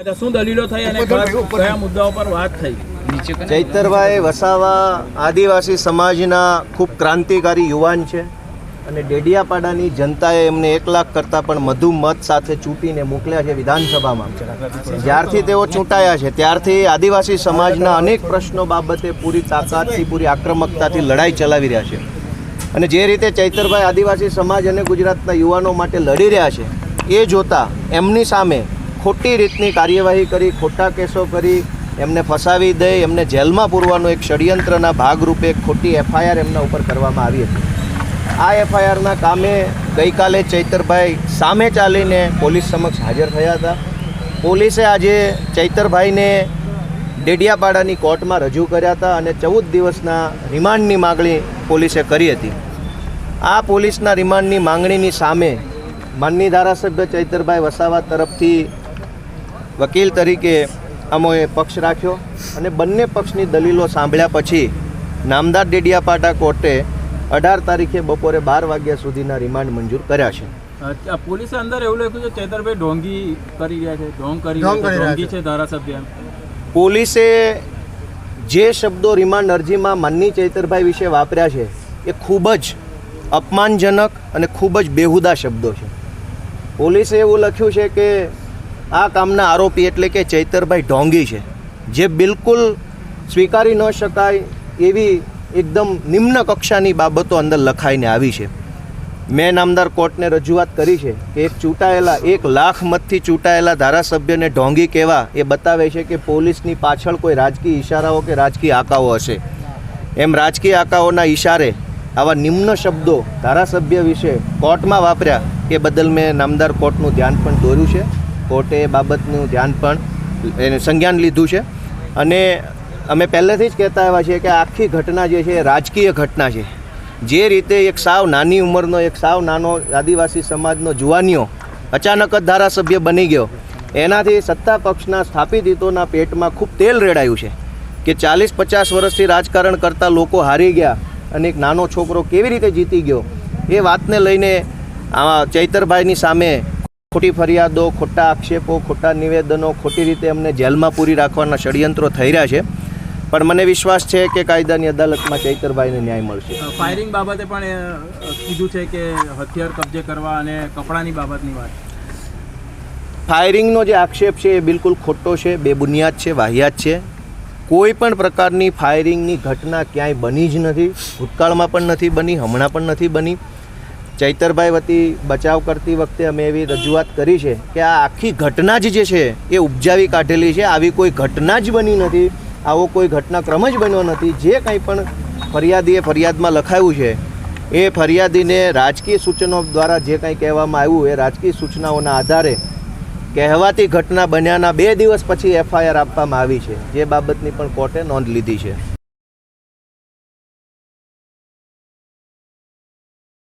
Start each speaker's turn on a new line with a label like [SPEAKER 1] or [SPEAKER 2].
[SPEAKER 1] અચ્છા, શું દલીલો થઈ અને કયા કયા મુદ્દાઓ પર વાત થઈ.
[SPEAKER 2] ચૈતરભાઈ વસાવા આદિવાસી સમાજના ખૂબ ક્રાંતિકારી યુવાન છે અને ડેડિયાપાડાની જનતાએ એમને એક લાખ કરતાં પણ વધુ મત સાથે ચૂંટીને મોકલ્યા છે વિધાનસભામાં. જ્યારથી તેઓ ચૂંટાયા છે ત્યારથી આદિવાસી સમાજના અનેક પ્રશ્નો બાબતે પૂરી તાકાતથી પૂરી આક્રમકતાથી લડાઈ ચલાવી રહ્યા છે. અને જે રીતે ચૈતરભાઈ આદિવાસી સમાજ અને ગુજરાતના યુવાનો માટે લડી રહ્યા છે એ જોતાં એમની સામે ખોટી રીતની કાર્યવાહી કરી, ખોટા કેસો કરી, એમને ફસાવી દઈ, એમને જેલમાં પૂરવાનું એક ષડયંત્રના ભાગરૂપે ખોટી એફઆઈઆર એમના ઉપર કરવામાં આવી હતી. આ એફઆઈઆરના કામે ગઈકાલે ચૈતરભાઈ સામે ચાલીને પોલીસ સમક્ષ હાજર થયા હતા. પોલીસે આજે ચૈતરભાઈને ડેડિયાપાડાની કોર્ટમાં રજૂ કર્યા હતા અને ચૌદ દિવસના રિમાન્ડની માગણી પોલીસે કરી હતી. આ પોલીસના રિમાન્ડની માંગણીની સામે માનની ધારાસભ્ય ચૈતરભાઈ વસાવા તરફથી વકીલ તરીકે અમોએ પક્ષ રાખ્યો અને બંને પક્ષની દલીલો સાંભળ્યા પછી નામદાર ડેડિયાપાટા કોર્ટે અઢાર તારીખે બપોરે બાર વાગ્યા સુધીના રિમાન્ડ મંજૂર કર્યા છે.
[SPEAKER 1] પોલીસે અંદર એવું લખ્યું છે ચેતરભાઈ ઢોંગી કરી રહ્યા છે ઢોંગ કરી રહ્યા છે ઢોંગી છે. ધારાસભ્ય
[SPEAKER 2] પોલીસે જે શબ્દો રિમાન્ડ અરજીમાં માનની ચૈતરભાઈ વિશે વાપર્યા છે એ ખૂબ જ અપમાનજનક અને ખૂબ જ બેહુદા શબ્દો છે. પોલીસે એવું લખ્યું છે કે આ કામના આરોપી એટલે કે ચૈતરભાઈ ઢોંગી છે, જે બિલકુલ સ્વીકારી ન શકાય એવી એકદમ નિમ્ન કક્ષાની બાબતો અંદર લખાઈને આવી છે. મેં નામદાર કોર્ટને રજૂઆત કરી છે કે એક ચૂંટાયેલા, એક લાખ મતથી ચૂંટાયેલા ધારાસભ્યને ઢોંગી કહેવા એ બતાવે છે કે પોલીસની પાછળ કોઈ રાજકીય ઇશારાઓ કે રાજકીય આકાઓ હશે. એમ રાજકીય આકાઓના ઇશારે આવા નિમ્ન શબ્દો ધારાસભ્ય વિશે કોર્ટમાં વાપર્યા એ બદલ મેં નામદાર કોર્ટનું ધ્યાન પણ દોર્યું છે. કોર્ટે એ બાબતનું ધ્યાન પણ એને સંજ્ઞાન લીધું છે. અને અમે પહેલેથી જ કહેતા આવ્યા છીએ કે આખી ઘટના જે છે એ રાજકીય ઘટના છે. જે રીતે એક સાવ નાની ઉંમરનો, એક સાવ નાનો આદિવાસી સમાજનો જુવાનીઓ અચાનક જ ધારાસભ્ય બની ગયો. એનાથી સત્તા પક્ષના સ્થાપિત હિતોના પેટમાં ખૂબ તેલ રેડાયું છે કે ચાલીસ પચાસ વર્ષથી રાજકારણ કરતા લોકો હારી ગયા અને એક નાનો છોકરો કેવી રીતે જીતી ગયો એ વાતને લઈને આ ચૈતરભાઈની સામે ખોટી ફરિયાદો ખોટા આક્ષેપો ખોટા નિવેદનો ખોટી રીતે અમને જેલમાં પૂરી રાખવાના ષડયંત્રો થઈ રહ્યા છે. પણ મને વિશ્વાસ છે કે કાયદાની અદાલતમાં ચૈતરભાઈને ન્યાય મળશે.
[SPEAKER 1] ફાયરિંગ બાબતે પણ કીધું છે કે હથિયાર કબજે કરવા અને કપડાની બાબતની વાત.
[SPEAKER 2] ફાયરિંગનો જે આક્ષેપ છે એ બિલકુલ ખોટો છે બેબુનિયાદ છે વાહિયાત છે. કોઈ પણ પ્રકારની ફાયરિંગની ઘટના ક્યાંય બની જ નથી ભૂતકાળમાં પણ નથી બની હમણાં પણ નથી બની. ચૈતરભાઈ વતી બચાવ કરતી વખતે અમે એવી રજૂઆત કરી છે કે આ આખી ઘટના જ જે છે, એ ઉપજાવી કાઢેલી છે. આવી કોઈ ઘટના જ બની નથી. આવો કોઈ ઘટનાક્રમ જ બન્યો નથી. જે કંઈ પણ ફરિયાદીએ ફરિયાદમાં લખાયું છે, એ ફરિયાદીને રાજકીય સૂચનો દ્વારા જે કંઈ કહેવામાં આવ્યું, એ રાજકીય સૂચનાઓના આધારે કહેવાતી ઘટના બન્યાના બે દિવસ પછી એફઆઈઆર આપવામાં આવી છે. જે બાબતની પણ કોર્ટે નોંધ લીધી છે.